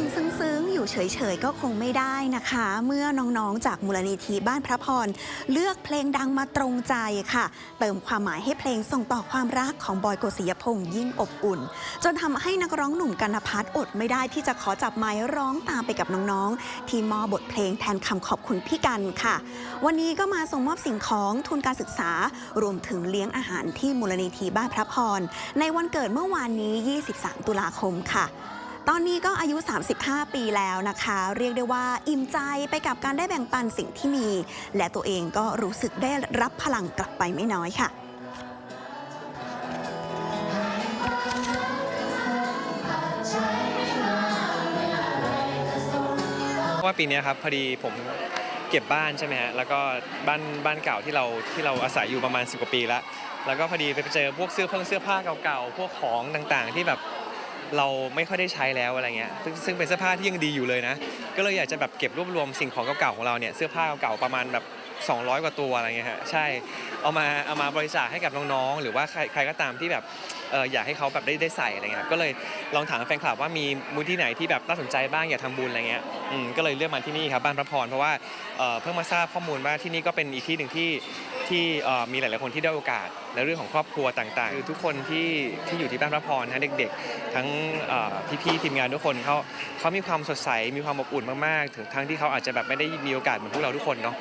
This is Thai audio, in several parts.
งซึ้งๆ อยู่เฉยๆ ก็คงไม่ได้นะคะ เมื่อน้องๆ จากมูลนิธิบ้านพระพร เลือกเพลงดังมาตรงใจค่ะ เติมความหมายให้เพลงส่งต่อความรักของบอยโกศิยพงษ์ยิ่งอบอุ่น จนทำให้นักร้องหนุ่มกันพัฒน์อดไม่ได้ที่จะขอจับไม้ร้องตามไปกับน้องๆ ที่มอบบทเพลงแทนคำขอบคุณพี่กันค่ะ วันนี้ก็มาส่งมอบสิ่งของทุนการศึกษา รวมถึงเลี้ยงอาหารที่มูลนิธิบ้านพระพร ในวันเกิดเมื่อวานนี้ 23 ตุลาคมค่ะ ตอนนี้ก็อายุ 35 ปีแล้วนะคะ เรียกได้ว่าอิ่มใจไปกับการได้แบ่งปันสิ่งที่มี และตัวเองก็รู้สึกได้รับพลังกลับไปไม่น้อยค่ะเพราะว่าปีนี้ครับพอดีผมเก็บบ้านใช่ไหมฮะแล้วก็บ้านบ้านเก่าที่เราที่เราอาศัยอยู่ประมาณ10กว่าปีแล้ว แล้วก็พอดีไปเจอพวกเสื้อเพิ่งเสื้อผ้าเก่าๆพวกของต่างๆ ที่แบบ เราไม่ค่อยได้ใช้แล้วอะไรเงี้ยซึ่งซึ่งเป็นเสื้อผ้าที่ยังดีอยู่เลยนะ ก็เลยอยากจะแบบเก็บรวบรวมสิ่งของเก่าๆของเราเนี่ยเสื้อผ้าเก่าๆประมาณแบบ 200 กว่าตัวอะไรเงี้ยฮะใช่เอามาเอามาบริจาคให้กับน้องๆ หรือว่าใครใครก็ตามที่แบบ เอออยากให้เขาแบบได้ได้ใส่อะไรเงี้ยครับก็เลยลองถามแฟนคลับว่ามีมูลที่ไหนที่แบบน่าสนใจบ้างอยากทำบุญอะไรเงี้ยอืมก็เลยเลือกมาที่นี่ครับบ้านพระพรเพราะว่าเอ่อเพิ่งมาทราบข้อมูลว่าที่นี่ก็เป็นอีกที่หนึ่งที่ที่เอ่อมีหลาย ๆ คนที่ได้โอกาสในเรื่องของครอบครัวต่าง ๆ คือทุกคนที่ที่อยู่ที่บ้านพระพรนะเด็ก ๆ ทั้งเอ่อพี่ ๆ ทีมงานทุกคนเขาเขามีความสดใสมีความอบอุ่นมาก ๆ ถึงทั้งที่เขาอาจจะแบบไม่ได้มีโอกาสเหมือนพวกเราทุกคนเนาะ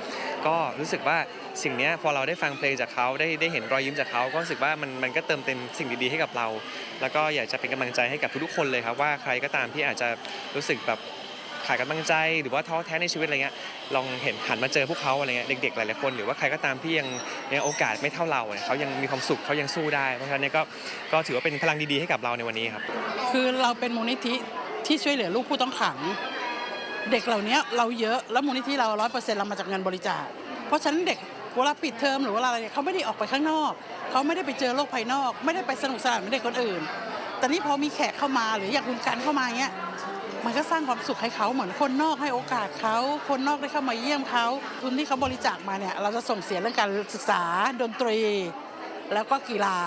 ก็รู้สึกว่าสิ่งเนี้ยพอเราได้ฟังเพลงจากเขาได้ได้เห็นรอยยิ้มจากเขาก็รู้สึกว่ามันมันก็เติมเต็มสิ่งดีๆให้กับเรา แล้วก็อยากจะเป็นกำลังใจให้กับทุกๆคนเลยครับว่าใครก็ตามที่อาจจะรู้สึกแบบขาดกำลังใจหรือว่าท้อแท้ในชีวิตอะไรเงี้ยลองเห็นหันมาเจอพวกเขาอะไรเงี้ยเด็กๆหลายๆคน หรือว่าใครก็ตามที่ยังยังโอกาสไม่เท่าเราเนี่ยเขายังมีความสุขเขายังสู้ได้ เพราะฉะนั้นก็ก็ถือว่าเป็นพลังดีๆให้กับเราในวันนี้ครับ คือเราเป็นมูลนิธิที่ช่วยเหลือลูกผู้ต้องขัง เด็กเหล่านี้เราเยอะแล้วมูลนิธิเราร้อยเปอร์เซ็นต์เรามาจากเงินบริจาคเพราะฉะนั้นเด็ก เวลาปิดเทอมหรือเวลาอะไรเนี่ยเขาไม่ได้ออกไปข้างนอก เขาไม่ได้ไปเจอโลกภายนอก ไม่ได้ไปสนุกสนานเหมือนเด็กคนอื่น แต่นี่พอมีแขกเข้ามาหรืออยากคุณกันเข้ามาเงี้ยมันก็สร้างความสุขให้เขาเหมือนคนนอกให้โอกาสเขา คนนอกได้เข้ามาเยี่ยมเขาทุนที่เขาบริจาคมาเนี่ยเราจะส่งเสียเรื่องการศึกษาดนตรี แล้วก็กีฬา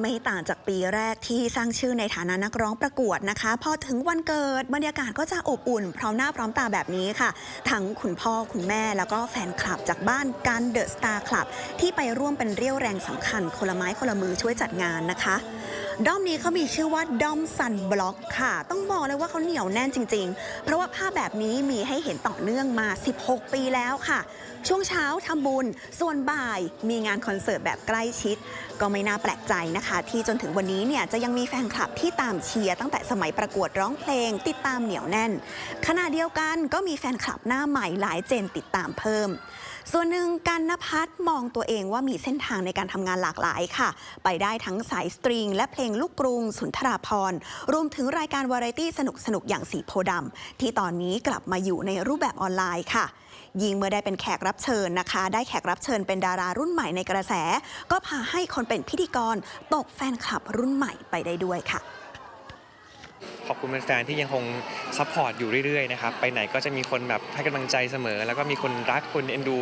ไม่ต่างจากปีแรกที่สร้างชื่อในฐานะนักร้องประกวดนะคะ พอถึงวันเกิดบรรยากาศก็จะอบอุ่น พร้อมหน้าพร้อมตาแบบนี้ค่ะ ทั้งคุณพ่อคุณแม่แล้วก็แฟนคลับจากบ้านการเดอะสตาร์คลับที่ไปร่วมเป็นเรี่ยวแรงสำคัญคนละไม้คนละมือช่วยจัดงานนะคะ ด้อมนี้เขามีชื่อว่าด้อมซันบล็อกค่ะ ต้องบอกเลยว่าเขาเหนียวแน่นจริง ๆ เพราะว่าภาพแบบนี้มีให้เห็นต่อเนื่องมา 16 ปีแล้วค่ะ ช่วงเช้าทำบุญ ส่วนบ่ายมีงานคอนเสิร์ตแบบใกล้ชิด ก็ไม่น่าแปลกใจนะคะ ที่จนถึงวันนี้เนี่ยจะยังมีแฟนคลับที่ตามเชียร์ตั้งแต่สมัยประกวดร้องเพลง ติดตามเหนียวแน่น ขณะเดียวกันก็มีแฟนคลับหน้าใหม่หลายเจนติดตามเพิ่ม ส่วนหนึ่งกันนพัฒน์มองตัวเองว่ามีเส้นทางในการทำงานหลากหลายค่ะ ไปได้ทั้งสายสตริง และเพลงลูกกรุง สุนทราพรรวมถึงรายการวาไรตี้สนุกๆอย่างสีโพดำที่ตอนนี้กลับมาอยู่ในรูปแบบออนไลน์ค่ะ ยิ่งเมื่อได้เป็นแขกรับเชิญนะคะ ได้แขกรับเชิญเป็นดารารุ่นใหม่ในกระแส ก็พาให้คนเป็นพิธีกรตกแฟนคลับรุ่นใหม่ไปได้ด้วยค่ะ ขอบคุณแฟนๆที่ยังคงซัพพอร์ตอยู่เรื่อยๆนะครับไปไหนก็จะมีคนแบบให้กำลังใจเสมอ แล้วก็มีคนรักคนเอ็นดู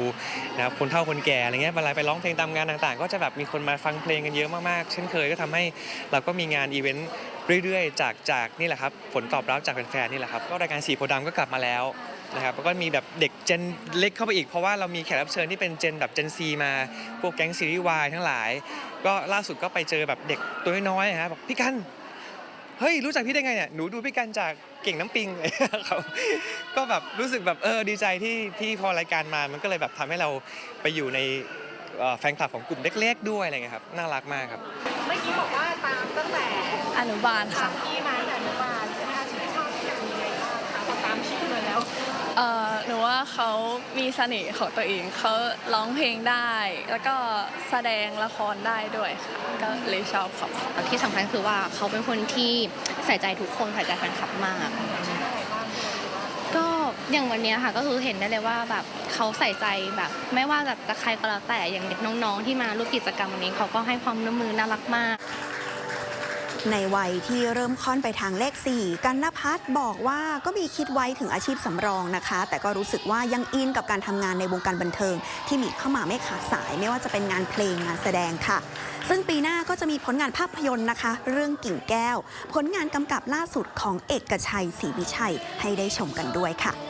นะครับคนเฒ่าคนแก่อะไรเงี้ยเวลาไปร้องเพลงตามงานต่างๆ ก็จะแบบมีคนมาฟังเพลงกันเยอะมากๆ เช่นเคยก็ทำให้เราก็มีงานอีเวนต์เรื่อยๆ จากจากนี่แหละครับผลตอบรับจากแฟนๆนี่แหละครับก็รายการสีโพธิ์ดำก็กลับมาแล้วนะครับแล้วก็มีแบบเด็กเจนเล็กเข้าไปอีกเพราะว่าเรามีแขกรับเชิญที่เป็นเจนแบบเจนซีมาพวกแก๊งซีรีส์วายทั้งหลาย ก็ล่าสุดก็ไปเจอแบบเด็กตัวน้อยๆฮะบอกพี่กัน เฮ้ยรู้จักพี่ได้ไงเนี่ยหนูดูพี่กันจากเก่งน้ำปิงเลยครับก็แบบรู้สึกแบบเออดีใจที่ที่พอรายการมามันก็เลยแบบทำให้เราไปอยู่ในเอ่อแฟนคลับของกลุ่มเล็ก ๆ ด้วยอะไรเงี้ยครับน่ารักมากครับเมื่อกี้บอกว่าตามตั้งแต่อนุบาลตาค่ะมพี่มาตั้งแต่อนุบาลใช่ไหมคะชื่นชอบพี่กันยังไงบ้างคะพอตามชื่อมาแล้วเอ่อ หนูว่าเขามีเสน่ห์ของตัวเองเขาร้องเพลงได้ แล้วก็แสดงละครได้ด้วยค่ะก็เลยชอบเขาที่สำคัญคือว่าเขาเป็นคนที่ใส่ใจทุกคนใส่ใจแฟนคลับมาก ก็อย่างวันเนี้ยค่ะก็คือเห็นได้เลยว่าแบบเขาใส่ใจแบบ ไม่ว่าจะใครก็แล้วแต่อย่างเด็กน้องๆ ที่มาร่วมกิจกรรมวันนี้เขาก็ให้ความร่วมมือน่ารักมาก ในวัยที่เริ่มค่อนไปทางเลข 4 กันนพัฒน์บอกว่าก็มีคิดไว้ถึงอาชีพสำรองนะคะ แต่ก็รู้สึกว่ายังอินกับการทำงานในวงการบันเทิง ที่มีเข้ามาไม่ขาดสาย ไม่ว่าจะเป็นงานเพลงงานแสดงค่ะ ซึ่งปีหน้าก็จะมีผลงานภาพยนตร์นะคะ เรื่องกิ่งแก้ว ผลงานกำกับล่าสุดของเอกชัยศรีวิชัยให้ได้ชมกันด้วยค่ะ